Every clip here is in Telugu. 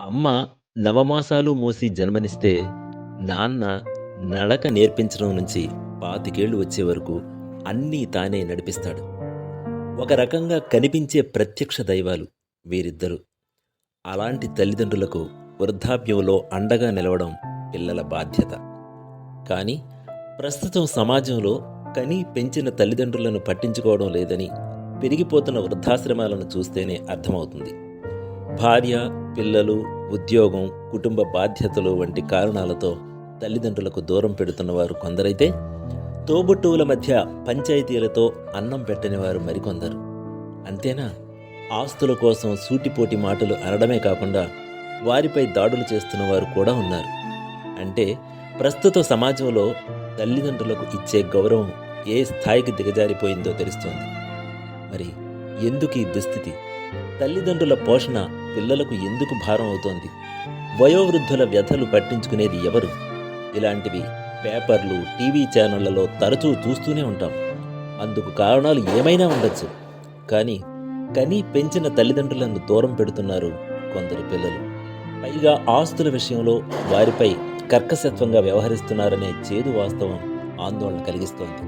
అమ్మ నవమాసాలు మోసి జన్మనిస్తే నాన్న నడక నేర్పించడం నుంచి పాతికేళ్ళు వచ్చే వరకు అన్నీ తానే నడిపిస్తాడు. ఒక రకంగా కనిపించే ప్రత్యక్ష దైవాలు వీరిద్దరు. అలాంటి తల్లిదండ్రులకు వృద్ధాప్యంలో అండగా నిలవడం పిల్లల బాధ్యత. కానీ ప్రస్తుతం సమాజంలో కని పెంచిన తల్లిదండ్రులను పట్టించుకోవడం లేదని పెరిగిపోతున్న వృద్ధాశ్రమాలను చూస్తేనే అర్థమవుతుంది. భార్య పిల్లలు ఉద్యోగం కుటుంబ బాధ్యతలు వంటి కారణాలతో తల్లిదండ్రులకు దూరం పెడుతున్న వారు కొందరైతే తోబుట్టువుల మధ్య పంచాయతీలతో అన్నం పెట్టని వారు మరికొందరు. అంతేనా? ఆస్తుల కోసం సూటిపోటి మాటలు అనడమే కాకుండా వారిపై దాడులు చేస్తున్న వారు కూడా ఉన్నారు. అంటే ప్రస్తుత సమాజంలో తల్లిదండ్రులకు ఇచ్చే గౌరవం ఏ స్థాయికి దిగజారిపోయిందో తెలుస్తోంది. మరి ఎందుకు ఈ దుస్థితి? తల్లిదండ్రుల పోషణ పిల్లలకు ఎందుకు భారం అవుతోంది? వయోవృద్ధుల వ్యధలు పట్టించుకునేది ఎవరు? ఇలాంటివి పేపర్లు టీవీ ఛానళ్ళలో తరచూ చూస్తూనే ఉంటాం. అందుకు కారణాలు ఏమైనా ఉండొచ్చు. కానీ కనీ పెంచిన తల్లిదండ్రులను దూరం పెడుతున్నారు కొందరు పిల్లలు. పైగా ఆస్తుల విషయంలో వారిపై కర్కశత్వంగా వ్యవహరిస్తున్నారనే చేదు వాస్తవం ఆందోళన కలిగిస్తోంది.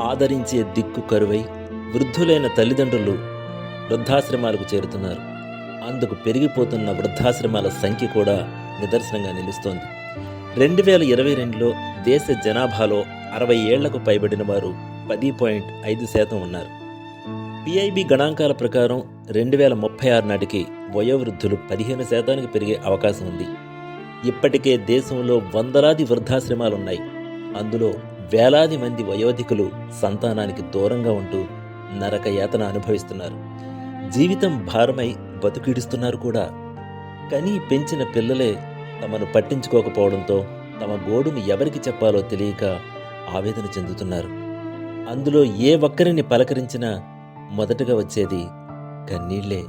ఆదరించే దిక్కు కరువై వృద్ధులైన తల్లిదండ్రులు వృద్ధాశ్రమాలకు చేరుతున్నారు. అందుకు పెరిగిపోతున్న వృద్ధాశ్రమాల సంఖ్య కూడా నిదర్శనంగా నిలుస్తోంది. రెండు వేల ఇరవై రెండులో దేశ జనాభాలో అరవై ఏళ్ళకు పైబడిన వారు పది పాయింట్ ఐదు శాతం ఉన్నారు. పిఐబి గణాంకాల ప్రకారం రెండు వేల ముప్పై ఆరు నాటికి వయోవృద్ధులు పదిహేను శాతానికి పెరిగే అవకాశం ఉంది. ఇప్పటికే దేశంలో వందలాది వృద్ధాశ్రమాలున్నాయి. అందులో వేలాది మంది వయోధికులు సంతానానికి దూరంగా ఉంటూ నరక యాతన అనుభవిస్తున్నారు. జీవితం భారమై బతుకిడుస్తున్నారు కూడా. కనీ పెంచిన పిల్లలే తమను పట్టించుకోకపోవడంతో తమ గోడును ఎవరికి చెప్పాలో తెలియక ఆవేదన చెందుతున్నారు. అందులో ఏ ఒక్కరిని పలకరించినా మొదటగా వచ్చేది కన్నీళ్ళే.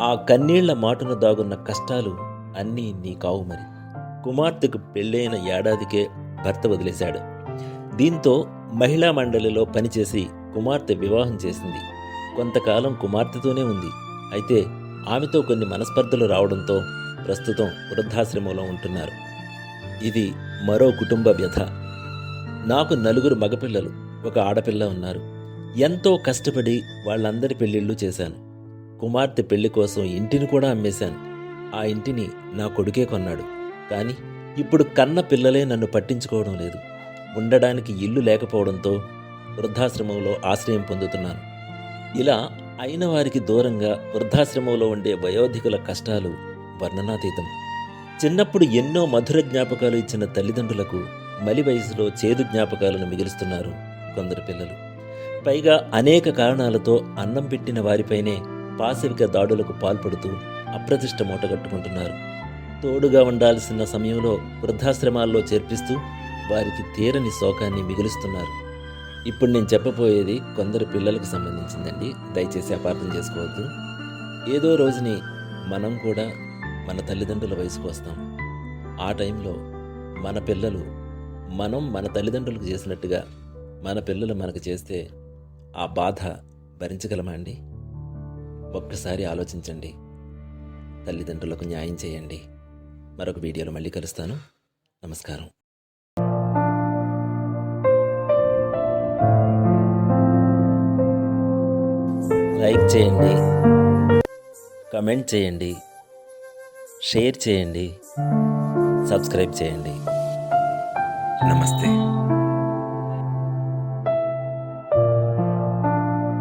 ఆ కన్నీళ్ళ మాటను దాగున్న కష్టాలు అన్నీ నీ కావు మరి. కుమార్తెకు పెళ్ళైన ఏడాదికే భర్త వదిలేశాడు. దీంతో మహిళా మండలిలో పనిచేసి కుమార్తె వివాహం చేసింది. కొంతకాలం కుమార్తెతోనే ఉంది. అయితే ఆమెతో కొన్ని మనస్పర్ధలు రావడంతో ప్రస్తుతం వృద్ధాశ్రమంలో ఉంటున్నారు. ఇది మరో కుటుంబ వ్యధ. నాకు నలుగురు మగపిల్లలు ఒక ఆడపిల్ల ఉన్నారు. ఎంతో కష్టపడి వాళ్ళందరి పెళ్ళిళ్ళు చేశాను. కుమార్తె పెళ్ళి కోసం ఇంటిని కూడా అమ్మేశాను. ఆ ఇంటిని నా కొడుకే కొన్నాడు. కానీ ఇప్పుడు కన్న పిల్లలే నన్ను పట్టించుకోవడం లేదు. ఉండడానికి ఇల్లు లేకపోవడంతో వృద్ధాశ్రమంలో ఆశ్రయం పొందుతున్నాను. ఇలా అయిన వారికి దూరంగా వృద్ధాశ్రమంలో ఉండే వయోధికుల కష్టాలు వర్ణనాతీతం. చిన్నప్పుడు ఎన్నో మధుర జ్ఞాపకాలు ఇచ్చిన తల్లిదండ్రులకు మలి వయసులో చేదు జ్ఞాపకాలను మిగిలిస్తున్నారు కొందరు పిల్లలు. పైగా అనేక కారణాలతో అన్నం పెట్టిన వారిపైనే పాశవిక దాడులకు పాల్పడుతూ అప్రతిష్ట మూటగట్టుకుంటున్నారు తోడుగా ఉండాల్సిన సమయంలో వృద్ధాశ్రమాల్లో చేర్పిస్తూ వారికి తీరని శోకాన్ని మిగులుస్తున్నారు. ఇప్పుడు నేను చెప్పబోయేది కొందరు పిల్లలకు సంబంధించిందండి. దయచేసి అపార్థం చేసుకోవద్దు. ఏదో రోజుని మనం కూడా మన తల్లిదండ్రుల వయసుకు వస్తాం. ఆ టైంలో మన పిల్లలు మనం మన తల్లిదండ్రులకు చేసినట్టుగా మన పిల్లలు మనకు చేస్తే ఆ బాధ భరించగలమా అండి? ఒక్కసారి ఆలోచించండి. తల్లిదండ్రులకు న్యాయం చేయండి. మరొక వీడియోలో మళ్ళీ కలుస్తాను. నమస్కారం. లైక్ చేయండి కమెంట్ చేయండి షేర్ చేయండి సబ్స్క్రైబ్ చేయండి. నమస్తే.